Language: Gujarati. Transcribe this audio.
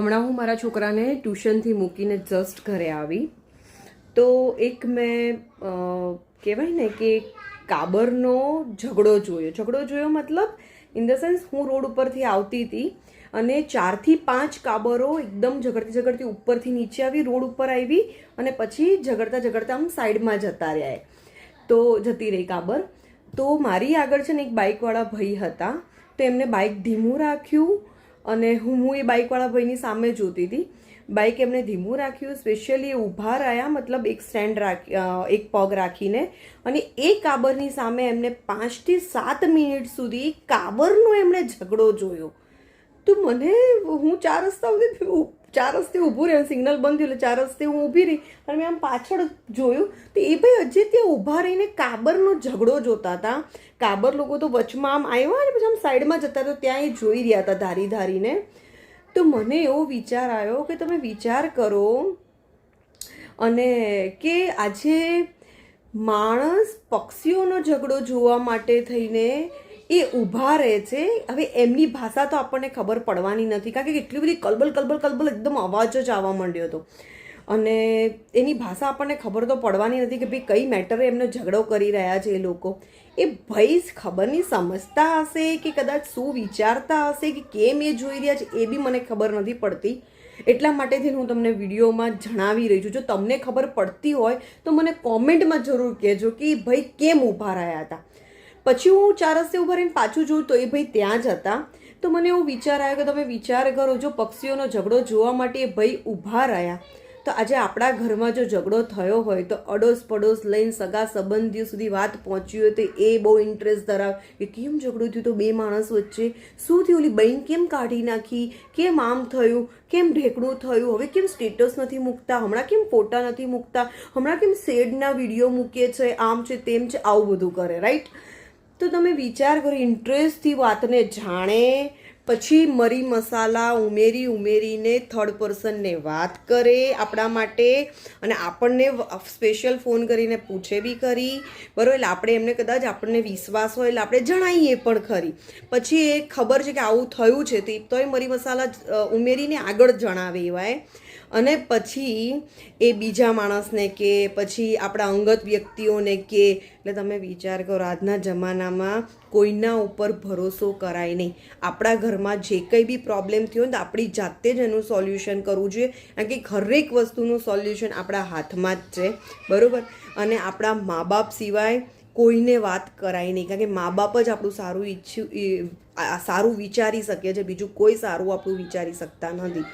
હમણાં હું મારા છોકરાને ટ્યુશનથી મૂકીને જસ્ટ ઘરે આવી. તો એક મેં કહેવાય ને કે કાબરનો ઝઘડો જોયો. ઝઘડો જોયો મતલબ ઇન ધ સેન્સ હું રોડ ઉપરથી આવતી હતી અને ચારથી પાંચ કાબરો એકદમ ઝઘડતી ઝઘડતી ઉપરથી નીચે આવી, રોડ ઉપર આવી અને પછી ઝઘડતા ઝઘડતા આમ સાઈડમાં જતા રહ્યા. તો જતી રહી કાબર. તો મારી આગળ છે ને એક બાઇકવાળા ભાઈ હતા. તો એમને બાઇક ધીમું રાખ્યું અને હું હું એ બાઇકવાળા ભાઈની સામે જોતી હતી. બાઇક એમણે ધીમું રાખ્યું સ્પેશિયલી ઊભા રહ્યા, મતલબ એક સ્ટેન્ડ રાખી એક પગ રાખીને. અને એ કાબરની સામે એમને પાંચથી સાત મિનિટ સુધી કાબરનો એમણે ઝઘડો જોયો. તો મને હું ચાર રસ્તા સુધી ચાર રસ્તે ઊભું રહ્યું, સિગ્નલ બંધ થયું એટલે ચાર રસ્તે હું ઊભી રહી. અને મેં આમ પાછળ જોયું તો એ ભાઈ હજી ત્યાં ઊભા રહીને કાબરનો ઝઘડો જોતા હતા. કાબર લોકો તો વચમાં આમ આવ્યા અને પછી આમ સાઈડમાં જતા તો ત્યાં એ જોઈ રહ્યા હતા ધારી ધારીને. તો મને એવો વિચાર આવ્યો કે તમે વિચાર કરો અને કે આજે માણસ પક્ષીઓનો ઝઘડો જોવા માટે થઈને એ ઊભા રહે છે. હવે એમની ભાષા તો આપણને ખબર પડવાની નથી, કારણ કે એટલી બધી કલબલ કલબલ કલબલ એકદમ અવાજ જ આવવા માંડ્યો હતો. અને એની ભાષા આપણને ખબર તો પડવાની નથી કે ભાઈ કઈ મેટરે એમનો ઝઘડો કરી રહ્યા છે એ લોકો. એ ભાઈ ખબર નહીં સમજતા હશે કે કદાચ શું વિચારતા હશે કે કેમ એ જોઈ રહ્યા છે એ બી મને ખબર નથી પડતી. એટલા માટેથી હું તમને વિડીયોમાં જણાવી રહી છું. જો તમને ખબર પડતી હોય તો મને કોમેન્ટમાં જરૂર કહેજો કે ભાઈ કેમ ઊભા રહ્યા હતા. પછી હું ચાર રસ્તે ઊભા રહીને પાછું જોઉં તો એ ભાઈ ત્યાં જ હતા. તો મને એવો વિચાર આવ્યો કે તમે વિચાર કરો, જો પક્ષીઓનો ઝઘડો જોવા માટે એ ભાઈ ઊભા રહ્યા, તો આજે આપણા ઘરમાં જો ઝઘડો થયો હોય તો અડોસ પડોશ લઈને સગા સંબંધીઓ સુધી વાત પહોંચી હોય તો એ બહુ ઇન્ટરેસ્ટ ધરાવે. કે કેમ ઝઘડો થયું તો બે માણસ વચ્ચે? શું થયું? ઓલી બહેન કેમ કાઢી નાખી? કેમ આમ થયું? કેમ ઢેકણું થયું? હવે કેમ સ્ટેટસ નથી મૂકતા? હમણાં કેમ ફોટા નથી મૂકતા? હમણાં કેમ શેડના વીડિયો મૂકે છે? આમ છે તેમ છે, આવું બધું કરે રાઈટ તો તમે વિચાર કરો ઇન્ટરેસ્ટથી વાતને જાણે પછી મરી મસાલા ઉમેરી ઉમેરીને થર્ડ પર્સનને વાત કરે આપણા માટે અને આપણને સ્પેશિયલ ફોન કરીને પૂછે બી ખરી. બરાબર, એટલે આપણે એમને કદાચ આપણને વિશ્વાસ હોય એટલે આપણે જણાવીએ પણ ખરી. પછી એ ખબર છે કે આવું થયું છે, તો તોય મરી મસાલા ઉમેરીને આગળ જણાવે એવાય. અને પછી એ બીજા માણસને કે પછી આપણા અંગત વ્યક્તિઓને કે, એટલે તમે વિચાર કરો, આજના જમાનામાં કોઈના ઉપર ભરોસો કરાય નહીં. આપણા ઘરમાં જે કંઈ બી પ્રોબ્લેમ થયો ને તો આપણી જાતે જ એનું સોલ્યુશન કરવું જોઈએ. કારણ કે હરેક વસ્તુનું સોલ્યુશન આપણા હાથમાં જ છે. બરાબર? અને આપણા મા બાપ સિવાય કોઈને વાત કરાય નહીં. કારણ કે મા બાપ જ આપણું સારું ઈચ્છું સારું વિચારી શકે છે. બીજું કોઈ સારું આપણું વિચારી શકતા નથી.